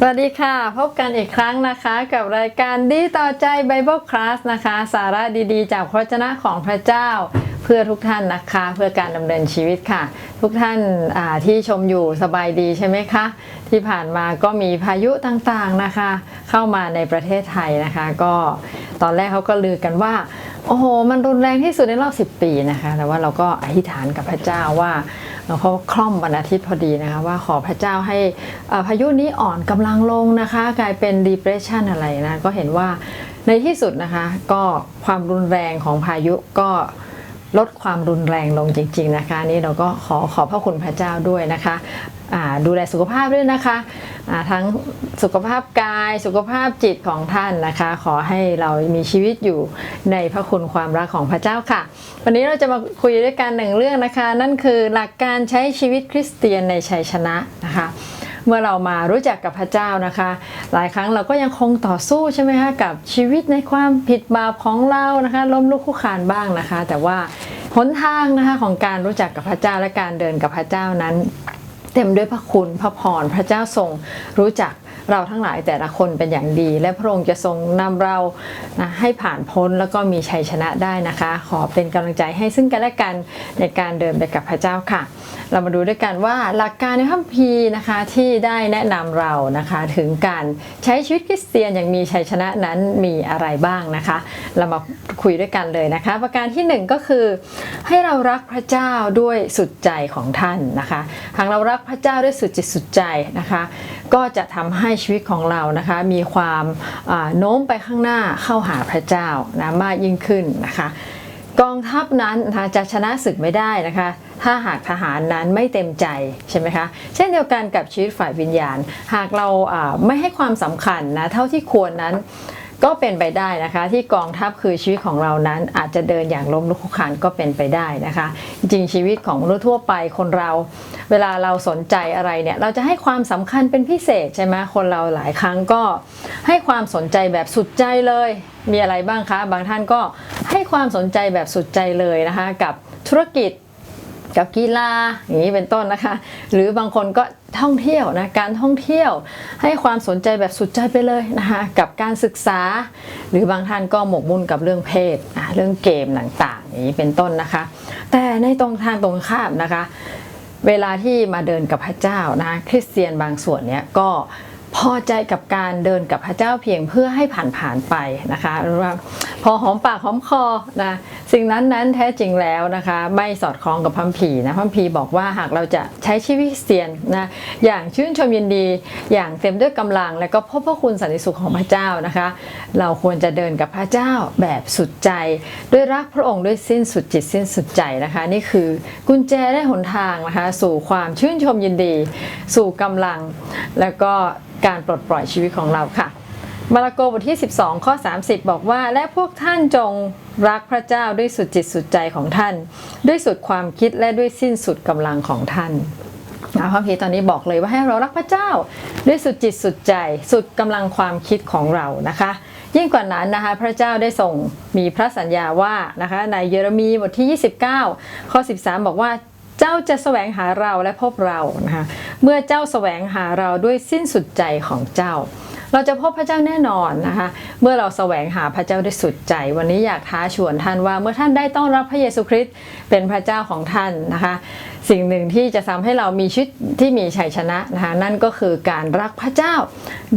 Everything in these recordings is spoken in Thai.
สวัสดีค่ะ พบกันอีกครั้งนะคะ กับรายการดีต่อใจ Bible Class นะคะ สาระดีๆ จากพระวจนะของพระเจ้าเพื่อทุกท่านนะคะเพื่อการดำเนินชีวิตค่ะ ทุกท่านาที่ชมอยู่สบายดีใช่ไหมคะ ที่ผ่านมาก็มีพายุต่างๆนะคะ เข้ามาในประเทศไทยนะคะ ก็ตอนแรกเขาก็ลือกันว่า โอ้โห มันรุนแรงที่สุดในรอบ 10 ปีนะคะ แต่ว่าเราก็อธิษฐานกับพระเจ้าว่า เพราะว่าคล่อมวันอาทิตย์พอดีนะคะว่าขอพระเจ้าให้พายุนี้อ่อนกำลังลงนะคะ กลายเป็น depression อะไรนะ ก็เห็นว่าในที่สุดนะคะก็ความรุนแรงของพายุก็ลดความรุนแรงลงจริง ๆ นะคะ นี่เราก็ขอขอบพระคุณพระเจ้าด้วยนะคะ ดูแลสุขภาพด้วยนะคะอ่าทั้งสุขภาพกายสุขภาพจิตของท่านนะคะ ขอให้เรามีชีวิตอยู่ในพระคุณความรักของพระเจ้าค่ะ วันนี้เราจะมาคุยด้วยกันหนึ่งเรื่องนะคะ นั่นคือหลักการใช้ชีวิตคริสเตียนในชัยชนะนะคะเมื่อเรามารู้จักกับพระเจ้านะคะ หลายครั้งเราก็ยังคงต่อสู้ใช่ไหมคะกับชีวิตในความผิดบาปของเรานะคะล้มลุกคลุกคานบ้างนะคะ แต่ว่าหนทางนะคะของการรู้จักกับพระเจ้าและการเดินกับพระเจ้านั้น เต็มด้วยพระคุณพระพรพระเจ้าทรงรู้จัก เราทั้งหลายแต่ละคนเป็นอย่างดี และพระองค์จะทรงนำเรานะให้ผ่านพ้นแล้วก็มีชัยชนะได้นะคะ ขอเป็นกำลังใจให้ซึ่งกันและกันในการเดินไปกับพระเจ้าค่ะ เรามาดูด้วยกันว่าหลักการในพระคัมภีร์นะคะที่ได้แนะนำเรานะคะถึงการใช้ชีวิตคริสเตียนอย่างมีชัยชนะนั้นมีอะไรบ้างนะคะ เรามาคุยด้วยกันเลยนะคะ ประการที่หนึ่งก็คือ ให้เรารักพระเจ้าด้วยสุดใจของท่านนะคะ หากเรารักพระเจ้าด้วยสุดจิตสุดใจนะคะ ก็จะทำให้ชีวิตของเรานะคะมีความโน้มไปข้างหน้าเข้าหาพระเจ้านะมากยิ่งขึ้นนะคะ กองทัพนั้นนะคะจะชนะศึกไม่ได้นะคะถ้าหากทหารนั้นไม่เต็มใจใช่ไหมคะ เช่นเดียวกันกับชีวิตฝ่ายวิญญาณ หากเราอ่าไม่ให้ความสำคัญนะเท่าที่ควรนั้น ก็เป็นไปได้นะคะ ที่กองทัพคือชีวิตของเรานั้นอาจจะเดินอย่างล้มลุกคลุกคลานก็เป็นไปได้นะคะ จริงชีวิตของมนุษย์ทั่วไปคนเรา เวลาเราสนใจอะไรเนี่ยเราจะให้ความสำคัญเป็นพิเศษใช่ไหมคนเราหลายครั้งก็ให้ความสนใจแบบสุดใจเลย มีอะไรบ้างคะ บางท่านก็ให้ความสนใจแบบสุดใจเลยนะคะ กับธุรกิจกับกีฬาอย่างนี้เป็นต้นนะคะ หรือบางคนก็ ท่องเที่ยวนะการท่องเที่ยวให้ความสนใจแบบสุดใจไปเลยนะคะกับการศึกษา หรือบางท่านก็หมกมุ่นกับเรื่องเพศเรื่องเกมต่างๆนี้เป็นต้นนะคะ แต่ในตรงทางตรงข้ามนะคะ เวลาที่มาเดินกับพระเจ้านะคริสเตียนบางส่วนเนี้ยก็ พอใจกับการเดินกับพระเจ้าเพียงเพื่อให้ผ่านผ่านไปนะคะหรือว่าพอหอมปากหอมคอนะสิ่งนั้นนั้นแท้จริงแล้วนะคะ ไม่สอดคล้องกับพัมภีนะพัมภีบอกว่าหากเราจะใช้ชีวิตคริสเตียนนะอย่างชื่นชมยินดี อย่างเต็มด้วยกำลัง และก็พบพระคุณสันติสุขของพระเจ้านะคะ เราควรจะเดินกับพระเจ้าแบบสุดใจ ด้วยรักพระองค์ด้วยสิ้นสุดจิตสิ้นสุดใจนะคะ นี่คือกุญแจและหนทางนะคะ สู่ความชื่นชมยินดี สู่กำลังแล้วก็ การปลดปล่อยชีวิตของเราค่ะมาระโกบทที่ 12 ข้อ 30 บอกว่า และพวกท่านจงรักพระเจ้าด้วยสุดจิตสุดใจของท่าน ด้วยสุดความคิดและด้วยสิ้นสุดกำลังของท่านนะพระพีตอนนี้บอกเลยว่าให้เรารักพระเจ้าด้วยสุดจิตสุดใจ สุดกำลังความคิดของเรานะคะ ยิ่งกว่านั้นนะคะพระเจ้าได้ส่งมีพระสัญญาว่านะคะในเยเรมีบทที่ 29 ข้อ 13 บอกว่า เจ้าจะแสวงหาเราและพบเรานะคะเมื่อเจ้าแสวงหาเราด้วยสิ้นสุดใจของเจ้า เราจะพบพระเจ้าแน่นอนนะคะ เมื่อเราแสวงหาพระเจ้าด้วยสุดใจ วันนี้อยากท้าชวนท่านว่าเมื่อท่านได้ต้อนรับพระเยซูคริสต์เป็นพระเจ้าของท่านนะคะ สิ่งหนึ่งที่จะทำให้เรามีชีวิตที่มีชัยชนะนะคะนั่นก็คือการรักพระเจ้า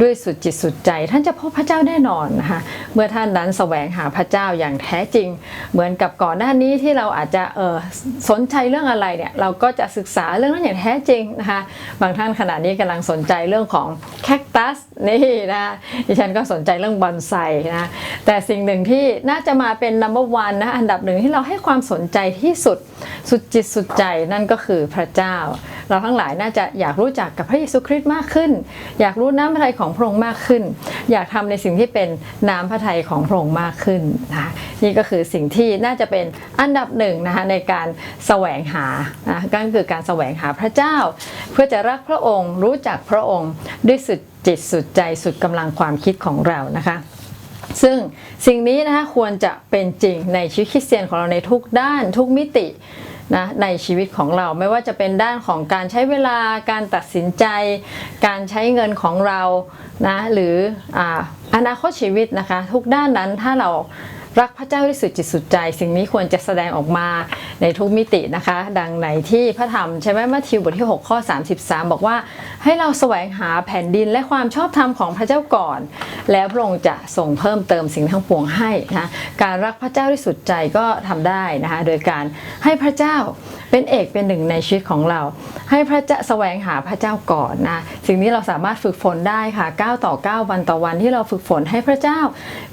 ด้วยสุดจิตสุดใจ ท่านจะพบพระเจ้าแน่นอนนะคะเมื่อท่านนั้นแสวงหาพระเจ้าอย่างแท้จริง เหมือนกับก่อนหน้านี้ที่เราอาจจะเออสนใจเรื่องอะไรเนี่ยเราก็จะศึกษาเรื่องนั้นอย่างแท้จริงนะคะบางท่านขณะนี้กำลังสนใจเรื่องของแคคตัสนี่นะดิฉันก็สนใจเรื่องบอนไซนะแต่สิ่งหนึ่งที่น่าจะมาเป็น number one นะอันดับหนึ่งที่เราให้ความสนใจที่สุดสุดจิตสุดใจนั่นก็คือพระเจ้า เราทั้งหลายน่าจะอยากรู้จักกับพระเยซูคริสต์มากขึ้น อยากรู้น้ำพระทัยของพระองค์มากขึ้น อยากทำในสิ่งที่เป็นน้ำพระทัยของพระองค์มากขึ้นนะนี่ก็คือสิ่งที่น่าจะเป็นอันดับหนึ่งนะคะในการแสวงหานะก็คือการแสวงหาพระเจ้า เพื่อจะรักพระองค์ รู้จักพระองค์ด้วยสุดจิตสุดใจสุดกำลังความคิดของเรานะคะซึ่งสิ่งนี้นะคะควรจะเป็นจริงในชีวิตคริสเตียนของเราในทุกด้านทุกมิติ นะในชีวิตของเราไม่ว่าจะเป็นด้านของการใช้เวลาการตัดสินใจ การใช้เงินของเรานะหรือออนาคตชีวิตนะคะ ทุกด้านนั้นถ้าเรา รักพระเจ้าด้วยสุดจิตสุดใจ สิ่งนี้ควรจะแสดงออกมาในทุกมิตินะคะ ดังไหนที่พระธรรมใช่ไหมมัทธิวบทที่ 6 ข้อ 33 บอกว่า ให้เราแสวงหาแผ่นดินและความชอบธรรมของพระเจ้าก่อน แล้วพระองค์จะส่งเพิ่มเติมสิ่งทั้งปวงให้นะการรักพระเจ้าด้วยสุดใจก็ทำได้นะคะโดยการให้พระเจ้า เป็นเอกเป็นหนึ่งในชีวิตของเรา ให้พระเจ้าแสวงหาพระเจ้าก่อนนะสิ่งนี้เราสามารถฝึกฝนได้ค่ะ9ต่อ9วันต่อวันที่เราฝึกฝนให้พระเจ้า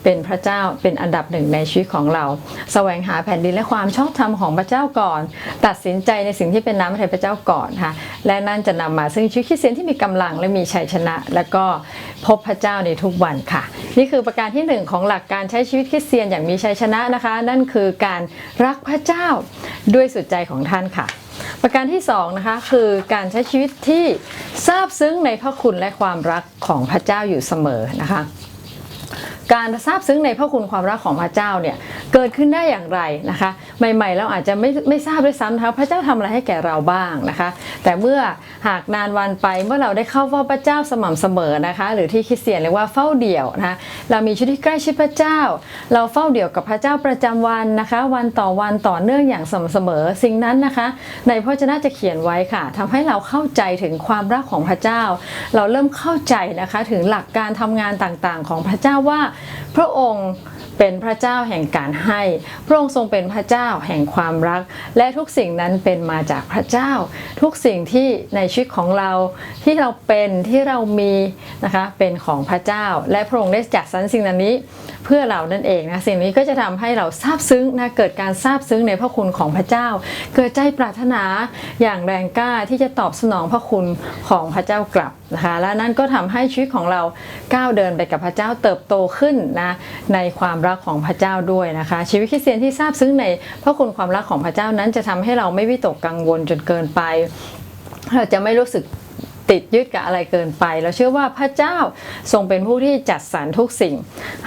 เป็นพระเจ้าเป็นอันดับหนึ่งในชีวิตของเรา แสวงหาแผ่นดินและความชอบธรรมของพระเจ้าก่อน ตัดสินใจในสิ่งที่เป็นน้ำพระทัยพระเจ้าก่อนค่ะและนั่นจะนำมาซึ่งชีวิตคริสเตียนที่มีกำลังและมีชัยชนะ และก็พบพระเจ้าในทุกวันค่ะ นี่คือประการที่หนึ่งของหลักการใช้ชีวิตคริสเตียนอย่างมีชัยชนะนะคะ นั่นคือการรักพระเจ้าด้วยสุดใจของท่านค่ะ ประการที่สองนะคะคือการใช้ชีวิตที่ซาบซึ้งในพระคุณและความรักของพระเจ้าอยู่เสมอนะคะการทราบซึ้งในพระคุณความรักของพระเจ้าเนี่ยเกิดขึ้นได้อย่างไรนะคะ ใหม่ๆเราอาจจะไม่ไม่ทราบด้วยซ้ำนะคะพระเจ้าทำอะไรให้แก่เราบ้างนะคะ แต่เมื่อหากนานวันไปเมื่อเราได้เข้าเฝ้าพระเจ้าสม่ำเสมอนะคะ หรือที่คริสเตียนเรียกว่าเฝ้าเดี่ยวนะคะเรามีชีวิตที่ใกล้ชิดพระเจ้า เราเฝ้าเดี่ยวกับพระเจ้าประจำวันนะคะ วันต่อวันต่อเนื่องอย่างสม่ำเสมอ สิ่งนั้นนะคะ ในพระวจนะจะเขียนไว้ค่ะทำให้เราเข้าใจถึงความรักของพระเจ้า เราเริ่มเข้าใจนะคะถึงหลักการทำงานต่างๆ ของพระเจ้าว่าพระองค์ เป็นพระเจ้าแห่งการให้ พระองค์ทรงเป็นพระเจ้าแห่งความรัก และทุกสิ่งนั้นเป็นมาจากพระเจ้า ทุกสิ่งที่ในชีวิตของเราที่เราเป็นที่เรามีนะคะเป็นของพระเจ้า และพระองค์ได้จัดสรรสิ่งนั้นนี้เพื่อเรานั่นเองนะสิ่งนี้ก็จะทำให้เราซาบซึ้งนะเกิดการซาบซึ้งในพระคุณของพระเจ้า เกิดใจปรารถนาอย่างแรงกล้าที่จะตอบสนองพระคุณของพระเจ้ากลับนะคะและนั่นก็ทำให้ชีวิตของเราก้าวเดินไปกับพระเจ้าเติบโตขึ้นนะในความรักของพระเจ้าด้วยนะคะ ชีวิตคริสเตียนที่ซาบซึ้งในพระคุณความรักของพระเจ้านั้นจะทำให้เราไม่วิตกกังวลจนเกินไป เราจะไม่รู้สึกติดยึดกับอะไรเกินไป เราเชื่อว่าพระเจ้าทรงเป็นผู้ที่จัดสรรทุกสิ่ง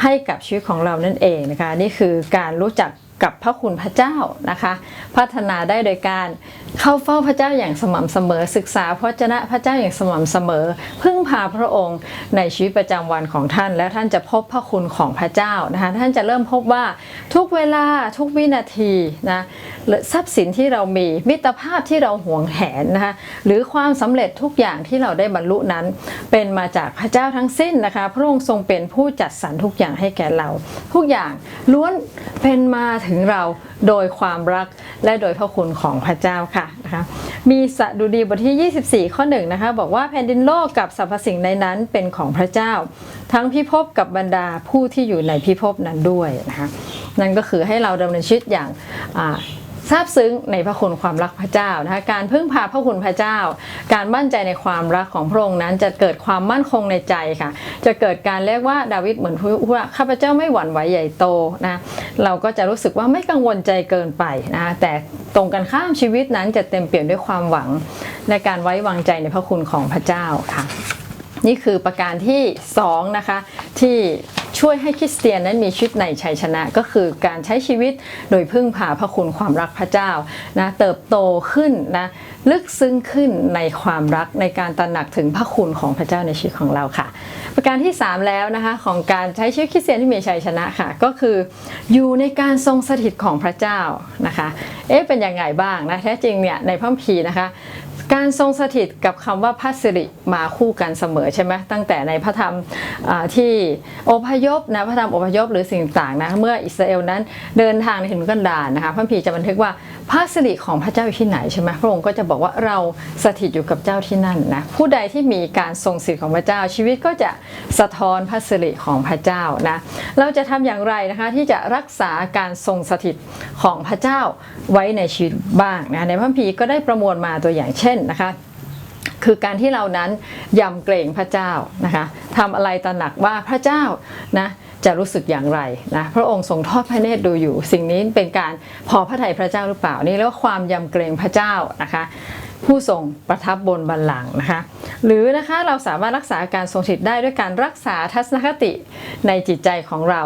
ให้กับชีวิตของเรานั่นเองนะคะ นี่คือการรู้จักกับพระคุณพระเจ้านะคะ พัฒนาได้โดยการ เข้าเฝ้าพระเจ้าอย่างสม่ำเสมอศึกษาพระเจ้าพระเจ้าอย่างสม่ำเสมอ พึ่งพาพระองค์ในชีวิตประจำวันของท่าน และท่านจะพบพระคุณของพระเจ้านะคะท่านจะเริ่มพบว่าทุกเวลาทุกวินาทีนะทรัพย์สินที่เรามีมิตรภาพที่เราหวงแหนนะคะหรือความสำเร็จทุกอย่างที่เราได้บรรลุนั้น เป็นมาจากพระเจ้าทั้งสิ้นนะคะพระองค์ทรงเป็นผู้จัดสรรทุกอย่างให้แก่เรา ทุกอย่างล้วนเป็นมาถึงเราโดยความรักและโดยพระคุณของพระเจ้าค่ะนะคะมีสดุดีบทที่ 24 ข้อหนึ่งนะคะบอกว่าแผ่นดินโลกกับสรรพสิ่งในนั้นเป็นของพระเจ้า ทั้งพิภพกับบรรดาผู้ที่อยู่ในพิภพนั้นด้วยนะคะนั่นก็คือให้เราดำเนินชีวิตอย่างอ่า ซาบซึ้งในพระคุณความรักพระเจ้านะคะการพึ่งพาพระคุณพระเจ้า การมั่นใจในความรักของพระองค์นั้นจะเกิดความมั่นคงในใจค่ะ จะเกิดการเรียกว่าดาวิดเหมือนพูดว่าข้าพเจ้าไม่หวั่นไหวใหญ่โตนะเราก็จะรู้สึกว่าไม่กังวลใจเกินไปนะแต่ตรงกันข้ามชีวิตนั้นจะเต็มเปี่ยมด้วยความหวังในการไว้วางใจในพระคุณของพระเจ้าค่ะ นี่คือประการที่2นะคะที่ ช่วยให้คริสเตียนนั้นมีชีวิตในชัยชนะก็คือการใช้ชีวิตโดยพึ่งพาพระคุณความรักพระเจ้านะเติบโตขึ้นนะลึกซึ้งขึ้นในความรักในการตระหนักถึงพระคุณของพระเจ้าในชีวิตของเราค่ะ ประการที่ 3 แล้วนะคะของการใช้ชีวิตคริสเตียนที่มีชัยชนะค่ะ ก็คืออยู่ในการทรงสถิตของพระเจ้านะคะเอ๊ะเป็นยังไงบ้างนะแท้จริงเนี่ยในพระคัมภีร์นะคะ การทรงสถิตกับคำว่าพัสริมาคู่กันเสมอใช่ไหมตั้งแต่ในพระธรรมที่อพยพนะพระธรรมอพยพหรือสิ่งต่างๆนะเมื่ออิสราเอลนั้นเดินทางในถิ่นกันดารนะคะพระคัมภีร์จะบันทึกว่าพระสิริของพระเจ้าอยู่ที่ไหนใช่ไหมพระองค์ก็จะบอกว่าเราสถิตอยู่กับเจ้าที่นั่นนะผู้ใดที่มีการทรงสถิของพระเจ้าชีวิตก็จะสะท้อนพระสิริของพระเจ้านะเราจะทำอย่างไรนะคะที่จะรักษาการทรงสถิตของพระเจ้าไว้ในชีวิตบ้างนะในพระคัมภีร์ก็ได้ประมวลมาตัวอย่างเช่นนะคะคือการที่เรานั้นยำเกรงพระเจ้านะคะทำอะไรตระหนักว่าพระเจ้านะจะรู้สึกอย่างไรนะพระองค์ทรงทอดพระเนตรดูอยู่ สิ่งนี้เป็นการพอพระทัยพระเจ้าหรือเปล่านี่เรียกว่าความยำเกรงพระเจ้านะคะผู้ทรงประทับบนบัลลังก์นะคะ หรือนะคะเราสามารถรักษาการทรงสถิตได้ด้วยการรักษาทัศนคติในจิตใจของเรา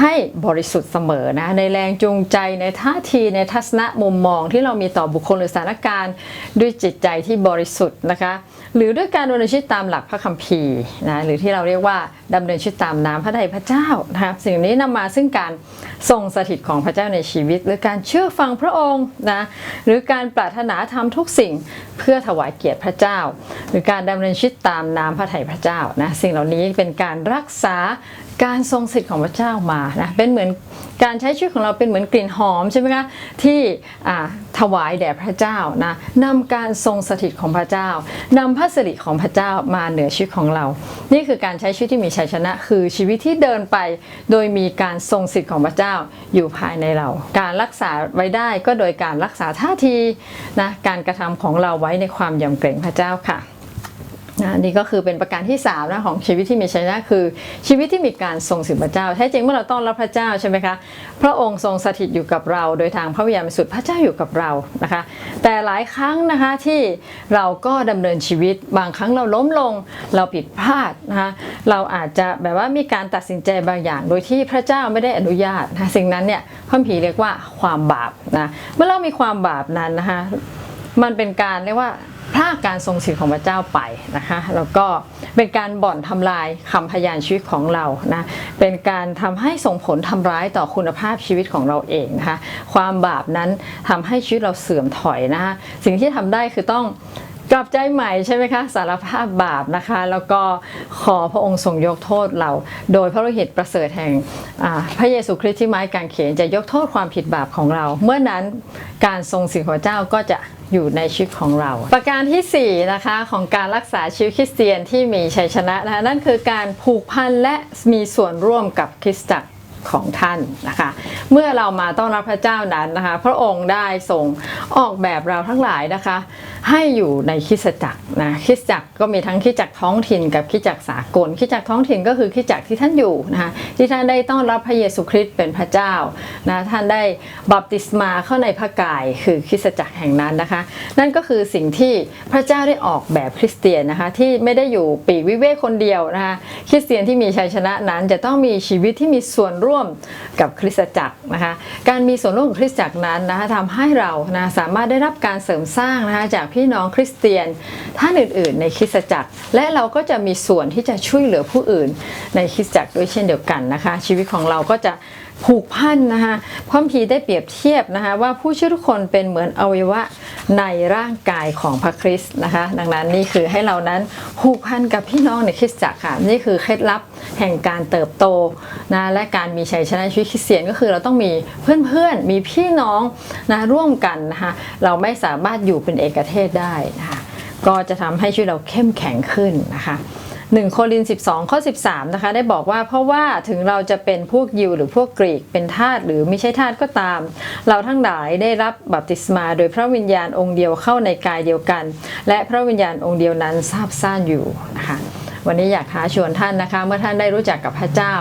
ให้บริสุทธิ์เสมอนะในแรงจูงใจในท่าทีในทัศนะมุมมองที่เรามีต่อบุคคลหรือสถานการณ์ด้วยจิตใจที่บริสุทธิ์นะคะหรือด้วยการดำเนินชีวิตตามหลักพระคัมภีร์นะหรือที่เราเรียกว่าดำเนินชีวิตตามน้ำพระทัยพระเจ้านะคะสิ่งนี้นำมาซึ่งการทรงสถิตของพระเจ้าในชีวิต หรือการเชื่อฟังพระองค์นะหรือการปรารถนาทำทุกสิ่งเพื่อถวายเกียรติพระเจ้า หรือการดำเนินชีวิตตามน้ำพระทัยพระเจ้านะสิ่งเหล่านี้เป็นการรักษา การทรงสิทธิ์ของพระเจ้ามานะเป็นเหมือนการใช้ชีวิตของเราเป็นเหมือนกลิ่นหอมใช่ไหมคะที่ถวายแด่พระเจ้านะนำการทรงสถิตของพระเจ้านำพระสิริของพระเจ้ามาเหนือชีวิตของเรา นี่คือการใช้ชีวิตที่มีชัยชนะ คือชีวิตที่เดินไป โดยมีการทรงสิทธิ์ของพระเจ้าอยู่ภายในเรา การรักษาไว้ได้ก็โดยการรักษาท่าทีนะการกระทำของเราไว้ในความยำเกรงพระเจ้าค่ะ นะนี่ก็คือเป็นประการที่3นะของชีวิตที่มีชัยชนะคือชีวิตที่มีการทรงสิทธิพระเจ้าแท้จริงเมื่อเราต้อนรับพระเจ้าใช่ไหมคะพระองค์ทรงสถิตอยู่กับเรา โดยทางพระวิญญาณบริสุทธิ์พระเจ้าอยู่กับเรานะคะ แต่หลายครั้งนะคะที่เราก็ดำเนินชีวิตบางครั้งเราล้มลงเราผิดพลาดนะคะเราอาจจะแบบว่ามีการตัดสินใจบางอย่าง โดยที่พระเจ้าไม่ได้อนุญาตนะสิ่งนั้นเนี่ยพระคัมภีเรียกว่าความบาปนะเมื่อเรามีความบาปนั้นนะคะมันเป็นการเรียกว่า พลากการทรงสิทธิ์ของพระเจ้าไปนะคะแล้วก็เป็นการบ่อนทำลายคำพยานชีวิตของเรานะเป็นการทำให้ส่งผลทำร้ายต่อคุณภาพชีวิตของเราเองนะคะความบาปนั้นทำให้ชีวิตเราเสื่อมถอยนะคะสิ่งที่ทำได้คือต้อง กลับใจใหม่ใช่ไหมคะสารภาพบาปนะคะ แล้วก็ขอพระองค์ทรงยกโทษเรา โดยพระโลหิตประเสริฐแห่งพระเยซูคริสต์ที่ไม้กางเขนจะยกโทษความผิดบาปของเรา เมื่อนั้นการทรงสิทธิ์ของเจ้าก็จะอยู่ในชีวิตของเรา ประการที่4นะคะของการรักษาชีวิตคริสเตียนที่มีชัยชนะนะคะนั่นคือการผูกพันและมีส่วนร่วมกับคริสตจักร ของท่านนะคะ เมื่อเรามาต้อนรับพระเจ้านั้นนะคะ พระองค์ได้ทรงออกแบบเราทั้งหลายนะคะ ให้อยู่ในคิสจักรนะคิสจักรก็มีทั้งคิสจักรท้องถิ่นกับคิสจักรสากลคิสจักรท้องถิ่นก็คือคิสจักรที่ท่านอยู่นะคะที่ท่านได้ต้อนรับพระเยซูคริสต์เป็นพระเจ้านะท่านได้บัพติศมาเข้าในพระกายคือคิสจักรแห่งนั้นนะคะ นั่นก็คือสิ่งที่พระเจ้าได้ออกแบบคริสเตียนนะคะที่ไม่ได้อยู่ปีวิเวกคนเดียวนะคะคริสเตียนที่มีชัยชนะนั้นจะต้องมีชีวิตที่มีส่วนร่วมกับคริสตจักรนะคะการมีส่วนร่วมกับคริสตจักรนั้นนะคะทำให้เรานะสามารถได้รับการเสริมสร้างนะคะจากพี่น้องคริสเตียนท่านอื่น ๆ ในคริสตจักร และเราก็จะมีส่วนที่จะช่วยเหลือผู้อื่นในคริสตจักรด้วยเช่นเดียวกันนะคะ ชีวิตของเราก็จะ ผูกพันนะคะพระคัมภีได้เปรียบเทียบนะคะว่าผู้เชื่อทุกคนเป็นเหมือนอวัยวะในร่างกายของพระคริสต์นะคะ ดังนั้นนี่คือให้เรานั้นผูกพันกับพี่น้องในคริสตจักรค่ะนี่คือเคล็ดลับแห่งการเติบโตนะและการมีชัยชนะชีวิตคริสเตียนก็คือเราต้องมีเพื่อนๆมีพี่น้องนะร่วมกันนะคะเราไม่สามารถอยู่เป็นเอกเทศได้นะคะก็จะทำให้ชีวิตเราเข้มแข็งขึ้นนะคะ 1โครินธ์12 ข้อ 13 นะคะ ได้บอกว่าเพราะว่าถึงเราจะเป็นพวกยิวหรือพวกกรีกเป็นทาสหรือไม่ใช่ทาสก็ตาม เราทั้งหลายได้รับบัพติศมาโดยพระวิญญาณองค์เดียวเข้าในกายเดียวกัน และพระวิญญาณองค์เดียวนั้นทราบซ่านอยู่นะคะ วันนี้อยากท้าชวนท่านนะคะ เมื่อท่านได้รู้จักกับพระเจ้า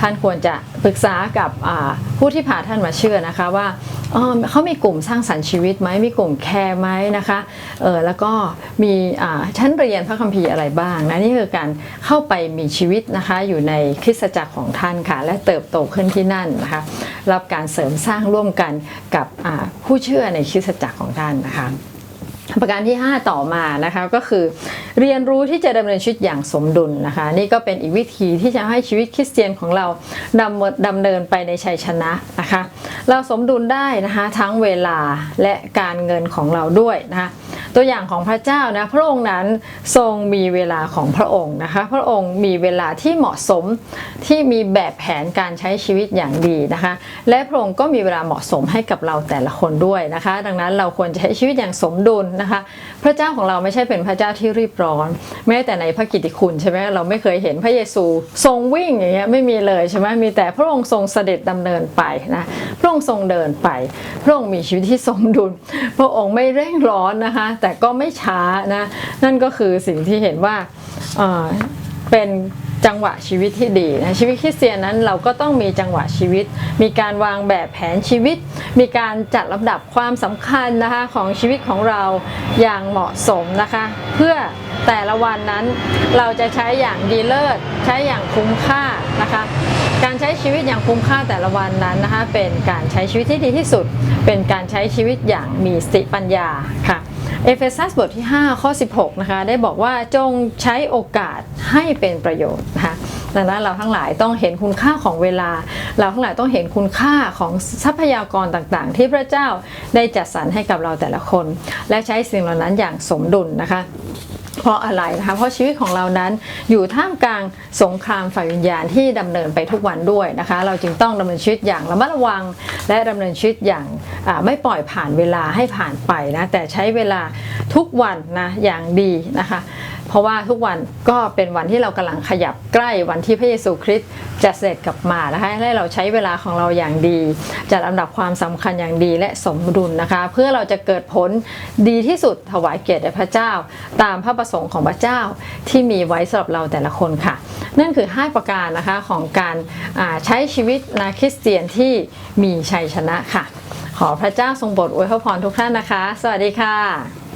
ท่านควรจะปรึกษากับผู้ที่พาท่านมาเชื่อนะคะว่าเขามีกลุ่มสร้างสรรค์ชีวิตไหมมีกลุ่มแคร์ไหมนะคะเออแล้วก็มีชั้นเรียนพระคัมภีร์อะไรบ้างนะนี่คือการเข้าไปมีชีวิตนะคะอยู่ในคริสตจักรของท่านค่ะ และเติบโตขึ้นที่นั่นนะคะรับการเสริมสร้างร่วมกันกับผู้เชื่อในคริสตจักรของท่านนะคะ ประการที่ 5 ต่อมานะคะก็คือ เรียนรู้ที่จะดำเนินชีวิตอย่างสมดุลนะคะ นี่ก็เป็นอีกวิธีที่จะให้ชีวิตคริสเตียนของเราดำดำเนินไปในชัยชนะนะคะ เราสมดุลได้นะคะทั้งเวลาและการเงินของเราด้วยนะคะตัวอย่างของพระเจ้านะพระองค์นั้นทรงมีเวลาของพระองค์นะคะ พระองค์มีเวลาที่เหมาะสมที่มีแบบแผนการใช้ชีวิตอย่างดีนะคะ และพระองค์ก็มีเวลาเหมาะสมให้กับเราแต่ละคนด้วยนะคะ ดังนั้นเราควรจะใช้ชีวิตอย่างสมดุลนะคะ พระเจ้าของเราไม่ใช่เป็นพระเจ้าที่รีบร้อน แม้แต่ในพระกิตติคุณใช่ไหมเราไม่เคยเห็นพระเยซูทรงวิ่งอย่างเงี้ยไม่มีเลยใช่ไหมมีแต่พระองค์ทรงเสด็จดำเนินไปนะพระองค์ทรงเดินไป พระองค์มีชีวิตที่สมดุล พระองค์ไม่เร่งร้อนนะคะ แต่ก็ไม่ช้านะนั่นก็คือสิ่งที่เห็นว่าเป็น จังหวะชีวิตที่ดีนะชีวิตคริสเตียนนั้นเราก็ต้องมีจังหวะชีวิต มีการวางแบบแผนชีวิต มีการจัดลำดับความสำคัญนะคะของชีวิตของเราอย่างเหมาะสมนะคะ เพื่อแต่ละวันนั้นเราจะใช้อย่างดีเลิศใช้อย่างคุ้มค่านะคะการใช้ชีวิตอย่างคุ้มค่าแต่ละวันนั้นนะคะเป็นการใช้ชีวิตที่ดีที่สุด เป็นการใช้ชีวิตอย่างมีสติปัญญาค่ะ เอเฟซัสบทที่ 5 ข้อ 16 นะคะ ได้บอกว่าจงใช้โอกาสให้เป็นประโยชน์นะคะดังนั้นเราทั้งหลายต้องเห็นคุณค่าของเวลา เราทั้งหลายต้องเห็นคุณค่าของทรัพยากรต่างๆ ที่พระเจ้าได้จัดสรรให้กับเราแต่ละคน และใช้สิ่งเหล่านั้นอย่างสมดุลนะคะ เพราะอะไรนะคะ เพราะชีวิตของเรานั้นอยู่ท่ามกลางสงครามฝ่ายวิญญาณที่ดำเนินไปทุกวันด้วยนะคะ เราจึงต้องดำเนินชีวิตอย่างระมัดระวัง และดำเนินชีวิตอย่างไม่ปล่อยผ่านเวลาให้ผ่านไปนะแต่ใช้เวลาทุกวันนะอย่างดีนะคะ เพราะว่าทุกวันก็เป็นวันที่เรากำลังขยับใกล้วันที่พระเยซูคริสต์จะเสด็จกลับมานะคะให้เราใช้เวลาของเราอย่างดี จัดลำดับความสำคัญอย่างดีและสมดุลนะคะ เพื่อเราจะเกิดผลดีที่สุดถวายเกียรติแด่พระเจ้า ตามพระประสงค์ของพระเจ้าที่มีไว้สำหรับเราแต่ละคนค่ะ นั่นคือ 5 ประการนะคะของการใช้ชีวิตนะคริสเตียนที่มีชัยชนะค่ะ ขอพระเจ้าทรงโปรดอวยพรทุกท่านนะคะ สวัสดีค่ะ